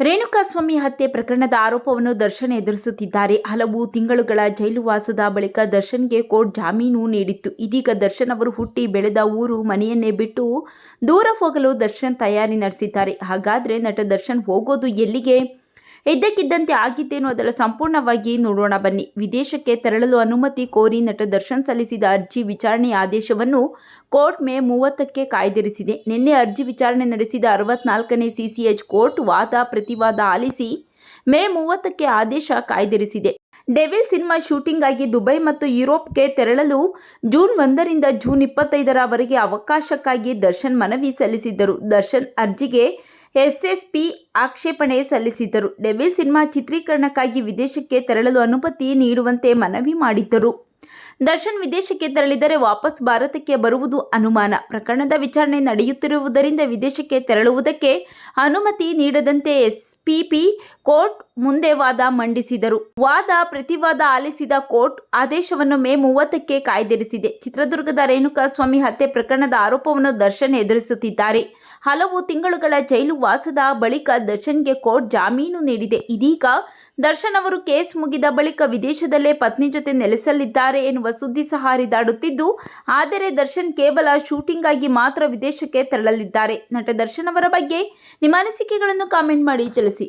ರೇಣುಕಾಸ್ವಾಮಿ ಹತ್ಯೆ ಪ್ರಕರಣದ ಆರೋಪವನ್ನು ದರ್ಶನ್ ಎದುರಿಸುತ್ತಿದ್ದಾರೆ. ಹಲವು ತಿಂಗಳುಗಳ ಜೈಲುವಾಸದ ಬಳಿಕ ದರ್ಶನ್ಗೆ ಕೋರ್ಟ್ ಜಾಮೀನು ನೀಡಿತ್ತು. ಇದೀಗ ದರ್ಶನ್ ಅವರು ಹುಟ್ಟಿ ಬೆಳೆದ ಊರು ಮನೆಯನ್ನೇ ಬಿಟ್ಟು ದೂರ ಹೋಗಲು ದರ್ಶನ್ ತಯಾರಿ ನಡೆಸಿದ್ದಾರೆ. ಹಾಗಾದರೆ ನಟ ದರ್ಶನ್ ಹೋಗೋದು ಎಲ್ಲಿಗೆ? ಇದ್ದಕ್ಕಿದ್ದಂತೆ ಆಗಿದ್ದೇನು ಅದರ ಸಂಪೂರ್ಣವಾಗಿ ನೋಡೋಣ ಬನ್ನಿ. ವಿದೇಶಕ್ಕೆ ತೆರಳಲು ಅನುಮತಿ ಕೋರಿ ನಟ ದರ್ಶನ್ ಸಲ್ಲಿಸಿದ ಅರ್ಜಿ ವಿಚಾರಣೆ ಆದೇಶವನ್ನು ಕೋರ್ಟ್ ಮೇ ಮೂವತ್ತಕ್ಕೆ ಕಾಯ್ದಿರಿಸಿದೆ. ನಿನ್ನೆ ಅರ್ಜಿ ವಿಚಾರಣೆ ನಡೆಸಿದ ಅರವತ್ನಾಲ್ಕನೇ ಸಿಸಿಎಚ್ ಕೋರ್ಟ್ ವಾದ ಪ್ರತಿವಾದ ಆಲಿಸಿ ಮೇ ಮೂವತ್ತಕ್ಕೆ ಆದೇಶ ಕಾಯ್ದಿರಿಸಿದೆ. ಡೆವಿಲ್ ಸಿನಿಮಾ ಶೂಟಿಂಗ್ ಆಗಿ ದುಬೈ ಮತ್ತು ಯುರೋಪ್ಗೆ ತೆರಳಲು ಜೂನ್ ಒಂದರಿಂದ ಜೂನ್ ಇಪ್ಪತ್ತೈದರವರೆಗೆ ಅವಕಾಶಕ್ಕಾಗಿ ದರ್ಶನ್ ಮನವಿ ಸಲ್ಲಿಸಿದ್ದರು. ದರ್ಶನ್ ಅರ್ಜಿಗೆ ಎಸ್ಎಸ್ಪಿ ಆಕ್ಷೇಪಣೆ ಸಲ್ಲಿಸಿದ್ದರು. ಡೆವಿಲ್ ಸಿನಿಮಾ ಚಿತ್ರೀಕರಣಕ್ಕಾಗಿ ವಿದೇಶಕ್ಕೆ ತೆರಳಲು ಅನುಮತಿ ನೀಡುವಂತೆ ಮನವಿ ಮಾಡಿದ್ದರು. ದರ್ಶನ್ ವಿದೇಶಕ್ಕೆ ತೆರಳಿದರೆ ವಾಪಸ್ ಭಾರತಕ್ಕೆ ಬರುವುದು ಅನುಮಾನ. ಪ್ರಕರಣದ ವಿಚಾರಣೆ ನಡೆಯುತ್ತಿರುವುದರಿಂದ ವಿದೇಶಕ್ಕೆ ತೆರಳುವುದಕ್ಕೆ ಅನುಮತಿ ನೀಡದಂತೆ ಎಸ್ಪಿಪಿ ಕೋರ್ಟ್ ಮುಂದೆ ವಾದ ಮಂಡಿಸಿದರು. ವಾದ ಪ್ರತಿವಾದ ಆಲಿಸಿದ ಕೋರ್ಟ್ ಆದೇಶವನ್ನು ಮೇ ಮೂವತ್ತಕ್ಕೆ ಕಾಯ್ದಿರಿಸಿದೆ. ಚಿತ್ರದುರ್ಗದ ರೇಣುಕಾಸ್ವಾಮಿ ಹತ್ಯೆ ಪ್ರಕರಣದ ಆರೋಪವನ್ನು ದರ್ಶನ್ ಎದುರಿಸುತ್ತಿದ್ದಾರೆ. ಹಲವು ತಿಂಗಳುಗಳ ಜೈಲು ವಾಸದ ಬಳಿಕ ದರ್ಶನ್ಗೆ ಕೋರ್ಟ್ ಜಾಮೀನು ನೀಡಿದೆ. ಇದೀಗ ದರ್ಶನ್ ಅವರು ಕೇಸ್ ಮುಗಿದ ಬಳಿಕ ವಿದೇಶದಲ್ಲೇ ಪತ್ನಿ ಜೊತೆ ನೆಲೆಸಲಿದ್ದಾರೆ ಎನ್ನುವ ಸುದ್ದಿ ಸಹ ಹರಿದಾಡುತ್ತಿದ್ದು, ಆದರೆ ದರ್ಶನ್ ಕೇವಲ ಶೂಟಿಂಗ್ ಆಗಿ ಮಾತ್ರ ವಿದೇಶಕ್ಕೆ ತೆರಳಲಿದ್ದಾರೆ. ನಟ ದರ್ಶನ್ ಅವರ ಬಗ್ಗೆ ನಿಮ್ಮ ಅನಿಸಿಕೆಗಳನ್ನು ಕಾಮೆಂಟ್ ಮಾಡಿ ತಿಳಿಸಿ.